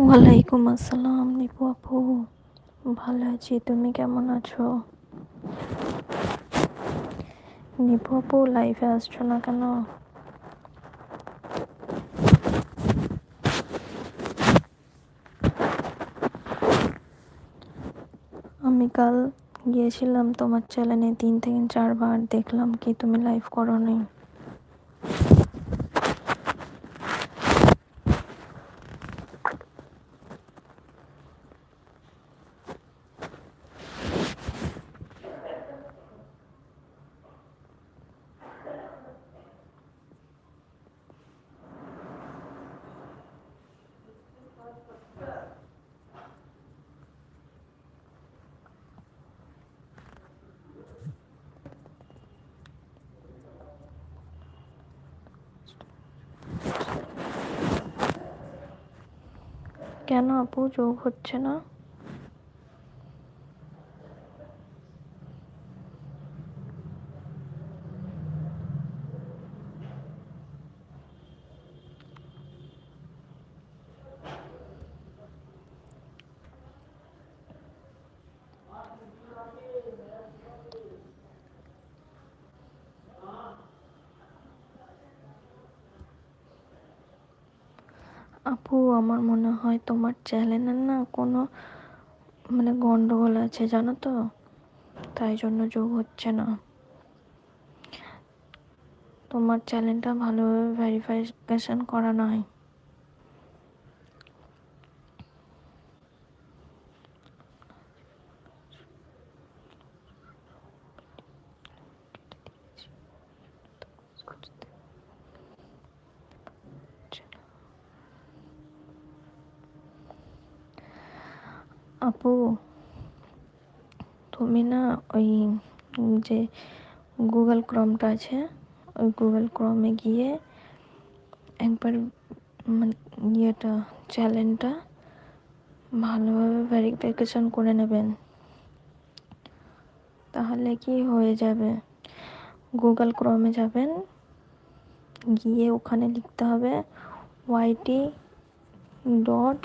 ওয়ালাইকুম আসসালাম, নিপু আপু। ভালো আছি, তুমি কেমন আছো? নিপু আপু লাইফে আসছো না কেন? আমি কাল গিয়েছিলাম তোমার চ্যানেলে তিন থেকে চারবার দেখলাম কি তুমি লাইভ করো নাই কেন আপু? যোগ হচ্ছে না? আপু, আমার মনে হয় তোমার চ্যানেলের না কোনো মানে গন্ডগোল আছে, জানো তো? তাই জন্য যোগ হচ্ছে না। তোমার চ্যানেলটা ভালোভাবে ভেরিফিকেশন করা নয় আপু তুমি না ওই যে গুগল ক্রমটা আছে, ওই গুগল ক্রমে গিয়ে একবার মানে ইয়েটা চ্যানেলটা ভালোভাবে ভেরিফিকেশন করে নেবেন। তাহলে কি হয়ে যাবে? গুগল ক্রমে যাবেন, গিয়ে ওখানে লিখতে হবে YT dot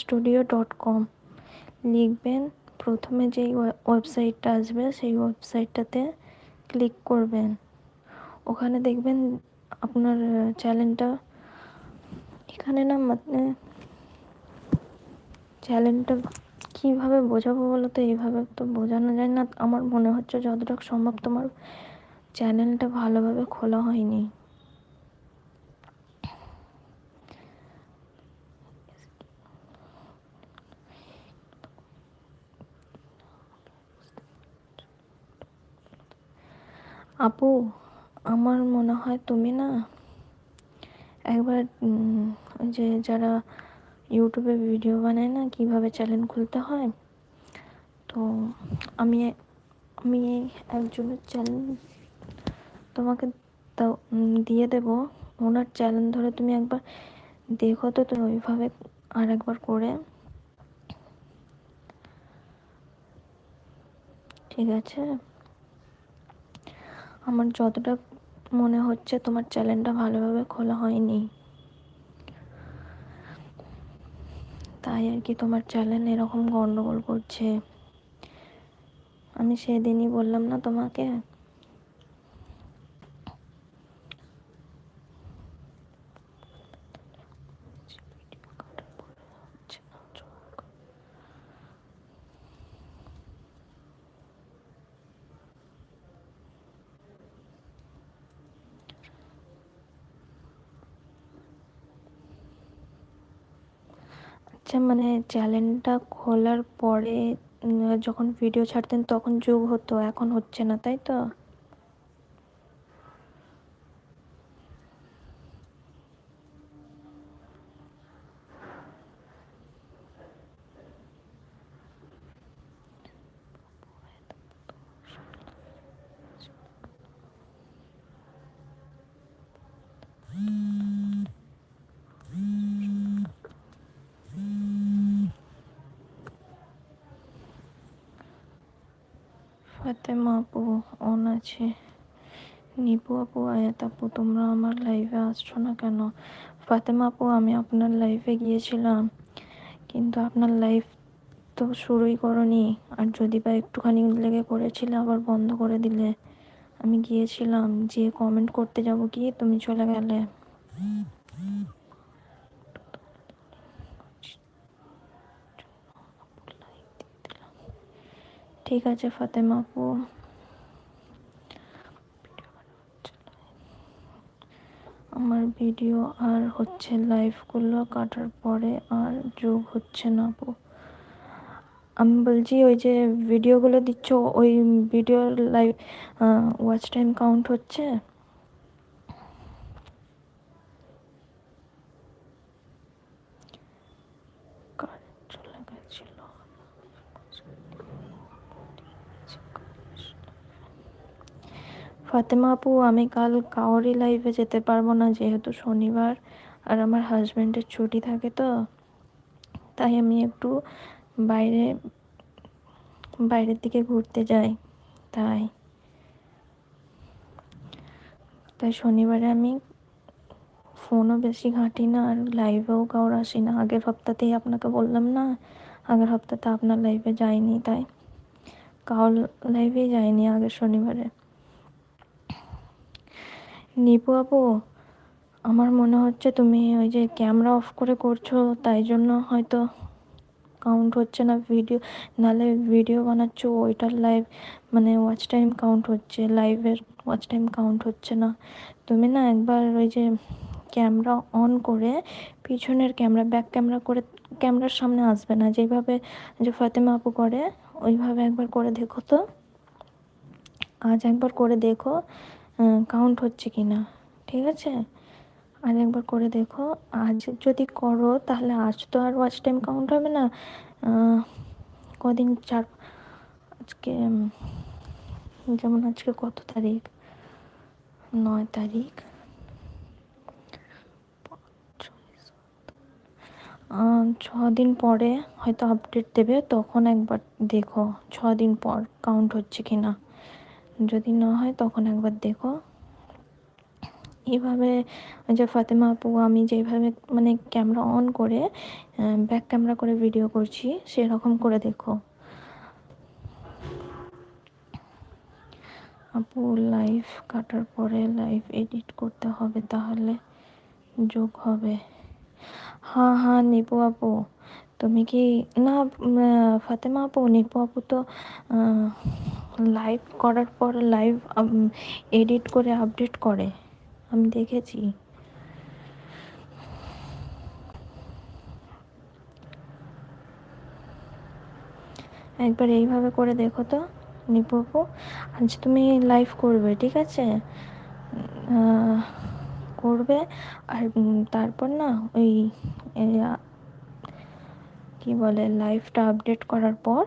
studio dot com লিখবেন প্রথমে যেই ওয়েবসাইটটা আসবে, সেই ওয়েবসাইটটাতে ক্লিক করবেন। ওখানে দেখবেন আপনার চ্যানেলটা এখানে না মানে চ্যানেলটা কীভাবে বোঝাবো বলো তো এইভাবে তো বোঝানো যায় না। আমার মনে হচ্ছে যতটা সম্ভব তোমার চ্যানেলটা ভালোভাবে খোলা হয়নি। আপু, আমার মনে হয় তুমি না একবার যে যারা ইউটিউবে ভিডিও বানায় না কীভাবে চ্যানেল খুলতে হয়, তো আমি আমি একজনের চ্যানেল তোমাকে দিয়ে দেব। ওনার চ্যানেল ধরে তুমি একবার দেখো তো তুমি ওইভাবে আর একবার করে। ঠিক আছে? আমার যতটা মনে হচ্ছে তোমার চ্যানেলটা ভালোভাবে খোলা হয়নি। তাই আর কি তোমার চ্যানেল এরকম গণ্ডগোল করছে। আমি সেদিনই বললাম না তোমাকে? আচ্ছা মানে চ্যানেলটা খোলার পরে যখন ভিডিও ছাড়তেন তখন যোগ হতো, এখন হচ্ছে না, তাই তো? ফাতেমা আপু অন আছে। নিপু আপু আয়াত আপু, তোমরা আমার লাইভে আসছো না কেন? ফাতেমা আপু, আমি আপনার লাইভে গিয়েছিলাম। কিন্তু আপনার লাইভ তো শুরুই করনি। আর যদি বা একটুখানি লেগে করেছিলে, আবার বন্ধ করে দিলে। আমি গিয়েছিলাম। যে কমেন্ট করতে যাব কি? তুমি চলে গেলে। ঠিক আছে, ফাতেমা আপু। আমার ভিডিও আর হচ্ছে লাইভগুলো কাটার পরে আর যোগ হচ্ছে না আপু। আমি বলছি, ওই যে ভিডিওগুলো দিচ্ছ, ওই ভিডিওর লাইভ ওয়াচ টাইম কাউন্ট হচ্ছে কারেন্ট চলে গেছিল ফাতেমা আপু, আমি কাল কাউরি লাইভে যেতে পারব না যেহেতু শনিবার আর আমার হাজব্যান্ডের ছুটি থাকে তো। তাই আমি একটু বাইরে, বাইরের দিকে ঘুরতে যাই। তাই। তাই শনিবারে আমি ফোনও বেশি ঘাঁটি না আর লাইভেও কাউর আসি না। আগের সপ্তাহতেই আপনাকে বললাম না, আগের সপ্তাহতে আপনার লাইভে যাইনি, তাই। কাউর লাইভেই যাইনি আগের শনিবারে। নিপু আপু, আমার মনে হচ্ছে তুমি ওই যে ক্যামেরা অফ করে করছ, তাই জন্য হয়তো কাউন্ট হচ্ছে না ভিডিও নালে ভিডিও বানাচ্ছো, ওইটার লাইভ মানে ওয়াচ টাইম কাউন্ট হচ্ছে লাইভের ওয়াচ টাইম কাউন্ট হচ্ছে না। তুমি না একবার ওই যে ক্যামেরা অন করে, পিছনের ক্যামেরা ব্যাক ক্যামেরা করে, ক্যামেরার সামনে আসবে না, যেভাবে যে ফাতেমা আপু করে, ওইভাবে একবার করে দেখো তো। আজ একবার করে দেখো কাউন্ট হচ্ছে কি না ঠিক আছে? আর একবার করে দেখো, আজ যদি করো, তাহলে আজ তো আর ওয়াচ টাইম কাউন্ট হবে না। কদিন চার, আজকে যেমন আজকে কত তারিখ? নয় তারিখ। ছ দিন পরে হয়তো আপডেট দেবে, তখন একবার দেখো ছ দিন পর কাউন্ট হচ্ছে কি না যদি না হয় তখন একবার দেখো। এইভাবে যে ফাতেমা আপু, আমি যেভাবে মানে ক্যামেরা অন করে ব্যাক ক্যামেরা করে ভিডিও করছি, সেরকম করে দেখো। আপু লাইভ কাটার পরে লাইভ এডিট করতে হবে তাহলে, যোগ হবে। হ্যাঁ হ্যাঁ নিপু আপু, তুমি কি, না ফাতেমা আপু, নিপু আপু তো লাইভ করার পর লাইভ এডিট করে আপডেট করে। আমি দেখেছি। একবার এইভাবে করে দেখো তো নিপু আপু আজ তুমি লাইভ করবে, ঠিক আছে? করবে। আর তারপর না ওই কি বলে লাইভটা আপডেট করার পর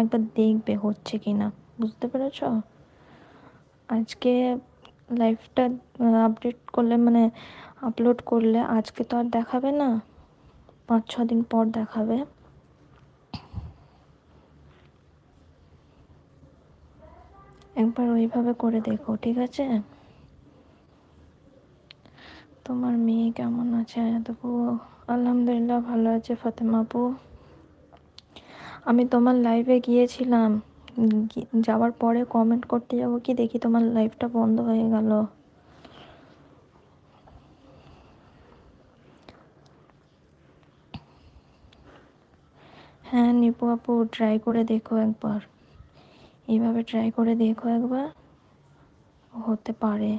একবার দেখবে হচ্ছে কি না বুঝতে পেরেছ? আজকে লাইফটা আপডেট করলে মানে আপলোড করলে আজকে তো আর দেখাবে না পাঁচ ছ দিন পর দেখাবে। একবার ওইভাবে করে দেখো, ঠিক আছে? তোমার মেয়ে কেমন আছে? আলহামদুলিল্লাহ ভালো আছে, ফাতেমা আপু। আমি তোমার লাইভে গিয়েছিলাম। যাওয়ার পরে কমেন্ট করতে যাব কি দেখি তোমার লাইভটা বন্ধ হয়ে গেল। হ্যাঁ নিপু আপু ট্রাই করে দেখো একবার। এইভাবে ট্রাই করে দেখো একবার। হতে পারে।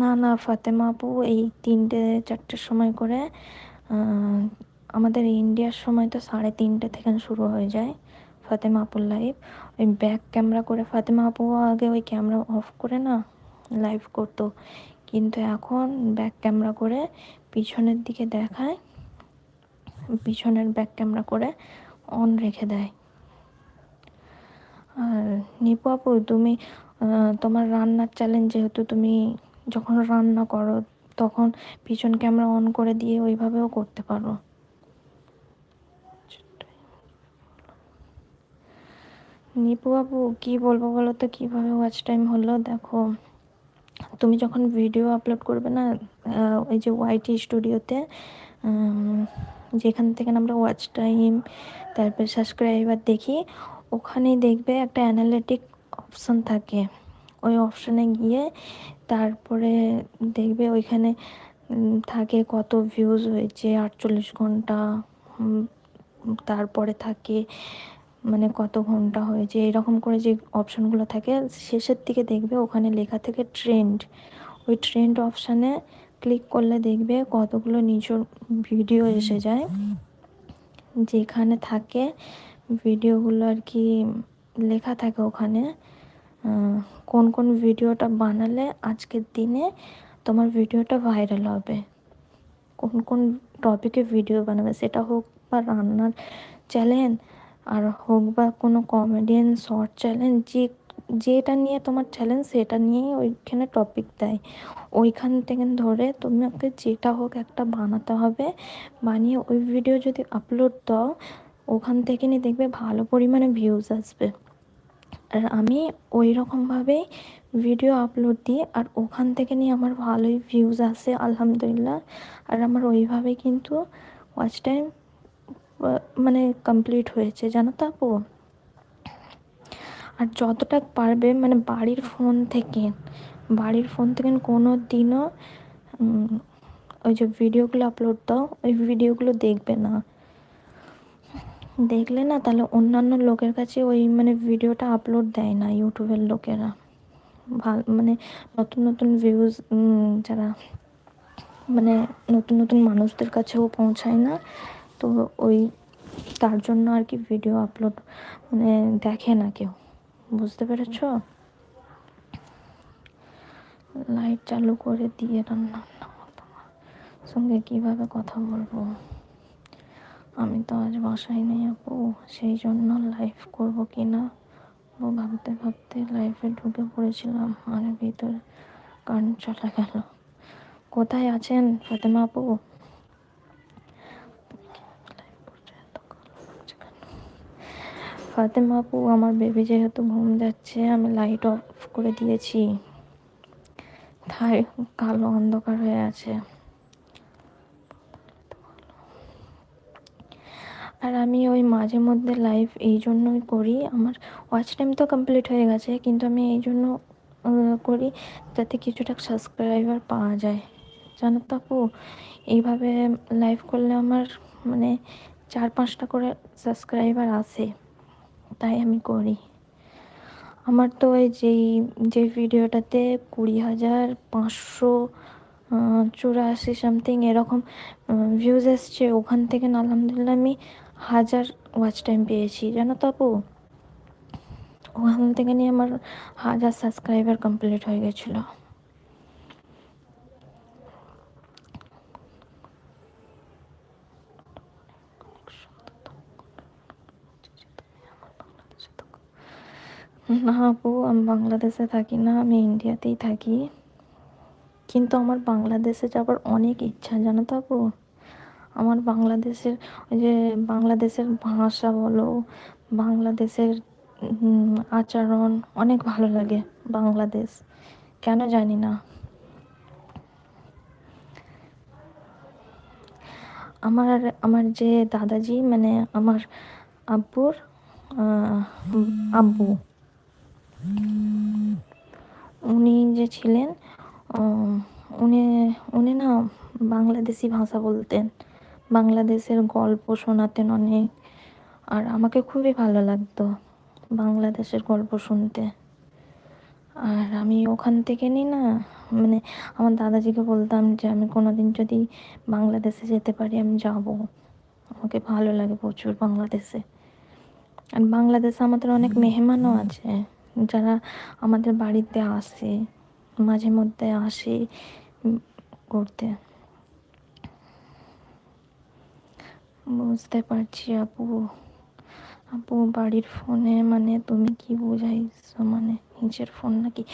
না না, ফাতেমা আপু, এই তিনটে, চারটের সময় করে আমাদের ইন্ডিয়ার সময় তো সাড়ে তিনটে থেকে শুরু হয়ে যায় ফাতেমা আপুর লাইভ ওই ব্যাক ক্যামেরা করে ফাতেমা আপু আগে ওই ক্যামেরা অফ করে না লাইভ করতো। কিন্তু এখন ব্যাক ক্যামেরা করে পিছনের দিকে দেখায়, পিছনের ব্যাক ক্যামেরা করে অন রেখে দেয়। আর নিপু আপু, তুমি তোমার রান্নার চ্যালেঞ্জ যেহেতু তুমি যখন রান্না করো, তখন পিছন ক্যামেরা অন করে দিয়ে ওইভাবেও করতে পারো। নিপু বাবু কী বলব বলো তো? কীভাবে ওয়াচ টাইম হলো? দেখো, তুমি যখন ভিডিও আপলোড করবে না ওই যে ওয়াইটি স্টুডিওতে যেখান থেকে আমরা ওয়াচ টাইম তারপর সাবস্ক্রাইবার দেখি, ওখানেই দেখবে একটা অ্যানালিটিক অপশান থাকে। ওই অপশানে গিয়ে তারপরে দেখবে ওইখানে থাকে কত ভিউজ হয়েছে আটচল্লিশ ঘণ্টা তারপরে থাকে মানে কত ঘণ্টা হয়েছে এরকম করে যে অপশানগুলো থাকে শেষের দিকে দেখবে ওখানে লেখা থেকে ট্রেন্ড ওই ট্রেন্ড অপশানে ক্লিক করলে দেখবে কতগুলো নিচের ভিডিও এসে যায়। যেখানে থাকে ভিডিওগুলো আর কি লেখা থাকে ওখানে। কোন কোন ভিডিওটা বানালে আজকের দিনে তোমার ভিডিওটা ভাইরাল হবে? কোন কোন টপিকে ভিডিও বানাবে? সেটা হোক বা রান্নার চ্যানেল আর হোক বা কোনো কমেডিয়ান শর্ট চ্যালেঞ্জ যে, যেটা নিয়ে তোমার চ্যালেঞ্জ সেটা নিয়েই ওইখানে টপিক দেয়। ওইখান থেকে ধরে তোমাকে যেটা হোক একটা বানাতে হবে। বানিয়ে ওই ভিডিও যদি আপলোড দাও, ওখান থেকে নিয়ে দেখবে ভালো পরিমাণে ভিউজ আসবে। আর আমি ওই রকমভাবেই ভিডিও আপলোড দিই, আর ওখান থেকে নিয়ে আমার ভালোই ভিউজ আসে, আলহামদুলিল্লাহ। আর আমার ওইভাবে কিন্তু ওয়াচ টাইম মানে কমপ্লিট হয়েছে, জানো তো আপু? আর যতটা পারবে মানে বাড়ির ফোন থেকে, বাড়ির ফোন থেকে কোনো দিনও ওই যে ভিডিওগুলো আপলোড দাও, ওই ভিডিওগুলো দেখবে না। দেখলে না, তাহলে অন্যান্য লোকের কাছে ওই মানে ভিডিওটা আপলোড দেয় না, ইউটিউবের লোকেরা। ভালো মানে নতুন নতুন ভিউজ যারা মানে নতুন নতুন মানুষদের কাছেও পৌঁছায় না, তো ওই তার জন্য আর কি ভিডিও আপলোড মানে দেখে না কেউ। বুঝতে পেরেছ? লাইট চালু করে দিয়ে রান্না সঙ্গে কীভাবে কথা বলব? আমি তো আজ বাসায় নেই আপু, সেই জন্য লাইভ করব কি না? ও ভাবতে ভাবতে লাইফে ঢুকে পড়েছিলাম আর ভিতরে কারেন্ট চলে গেল। কোথায় আছেন ফাতেমা আপু? ফাতেমা আপু, আমার বেবি যেহেতু ঘুম যাচ্ছে, আমি লাইট অফ করে দিয়েছি। তাই কালো অন্ধকার হয়ে আছে। আর আমি ওই মাঝে মধ্যে লাইভ এই জন্যই করি। আমার ওয়াচ টাইম তো কমপ্লিট হয়ে গেছে, কিন্তু আমি এই জন্য করি যাতে কিছুটা সাবস্ক্রাইবার পাওয়া যায়। জানো তো আপু, এইভাবে লাইভ করলে আমার মানে চার পাঁচটা করে সাবস্ক্রাইবার আসে, তাই আমি করি। আমার তো ওই যেই, যে ভিডিওটাতে কুড়ি হাজার পাঁচশো চুরাশি সামথিং এরকম ভিউজ এসছে, ওখান থেকে আলহামদুলিল্লাহ আমি হাজার ওয়াচ টাইম পেয়েছি, জানো তো আপু? ওখান থেকে নিয়ে আমার হাজার সাবস্ক্রাইবার কমপ্লিট হয়ে গেছিল। না আপু, আমি বাংলাদেশে থাকি না, আমি ইন্ডিয়াতেই থাকি। কিন্তু আমার বাংলাদেশে যাবার অনেক ইচ্ছা, জানো তো আপু? আমার বাংলাদেশের ওই যে বাংলাদেশের ভাষা বলো, বাংলাদেশের আচরণ অনেক ভালো লাগে বাংলাদেশ। কেন জানি না। আমার আমার যে দাদাজি মানে আমার আব্বুর আব্বু। উনি যে ছিলেন উনি উনি না বাংলাদেশি ভাষা বলতেন। বাংলাদেশের গল্প শোনাতেন অনেক। আর আমাকে খুবই ভালো লাগতো বাংলাদেশের গল্প শুনতে। আর আমি ওখান থেকে নিই না মানে আমার দাদাজিকে বলতাম যে আমি কোনোদিন যদি বাংলাদেশে যেতে পারি আমি যাব। আমাকে ভালো লাগে প্রচুর বাংলাদেশে। আর বাংলাদেশে আমাদের অনেক মেহমানও আছে যারা আমাদের বাড়িতে আসে মাঝে মধ্যে আসে উম, ঘুরতে বুঝতে পারছি আপু। আপু, বাড়ির ফোনে মানে তুমি কি বোঝাইছো? মানে নিজের ফোন নাকি?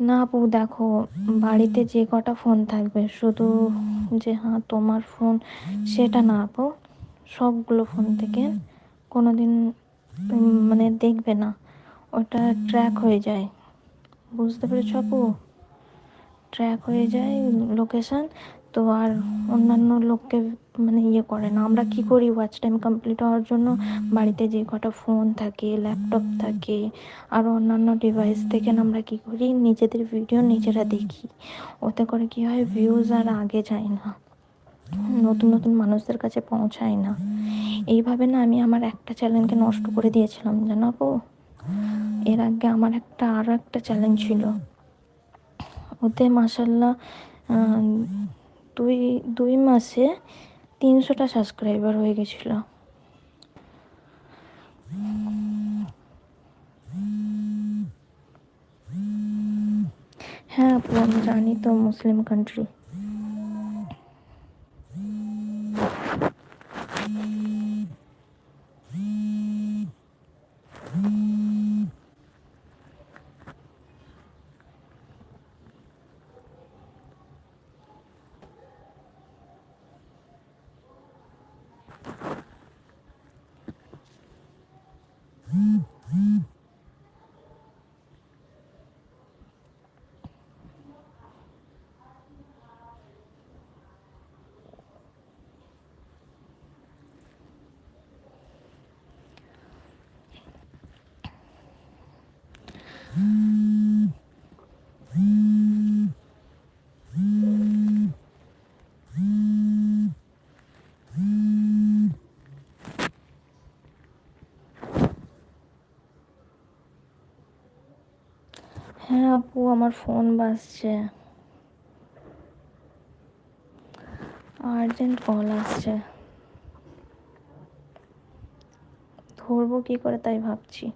না আপু, দেখো, বাড়িতে যে কটা ফোন থাকবে, শুধু যে হ্যাঁ তোমার ফোন, সেটা না আপু। সবগুলো ফোন থেকে কোনো দিন মানে দেখবে না। ওটা ট্র্যাক হয়ে যায়। বুঝতে পেরেছ আপু? ট্র্যাক হয়ে যায় লোকেশন। তো আর অন্যান্য লোককে মানে ইয়ে করে না। আমরা কি করি ওয়াচ টাইম কমপ্লিট হওয়ার জন্য? বাড়িতে যে কটা ফোন থাকে ল্যাপটপ থাকে আর অন্যান্য ডিভাইস থেকে আমরা কি করি? নিজেদের ভিডিও নিজেরা দেখি। ওতে করে কি হয়? ভিউজ আর আগে যায় না। নতুন নতুন মানুষদের কাছে পৌঁছায় না। এইভাবে না আমি আমার একটা চ্যানেলকে নষ্ট করে দিয়েছিলাম জানো আপু? এর আগে আমার একটা আরও একটা চ্যালেঞ্জ ছিল। ওতে মাসাল্লাহ দুই দুই মাসে তিনশোটা সাবস্ক্রাইবার হয়ে গেছিল। হ্যাঁ আপু আমি জানি তো মুসলিম কান্ট্রি হ্যাঁ আপু আমার ফোন বাজছে। আর্জেন্ট কল আসছে। ধরবো কি করে তাই ভাবছি।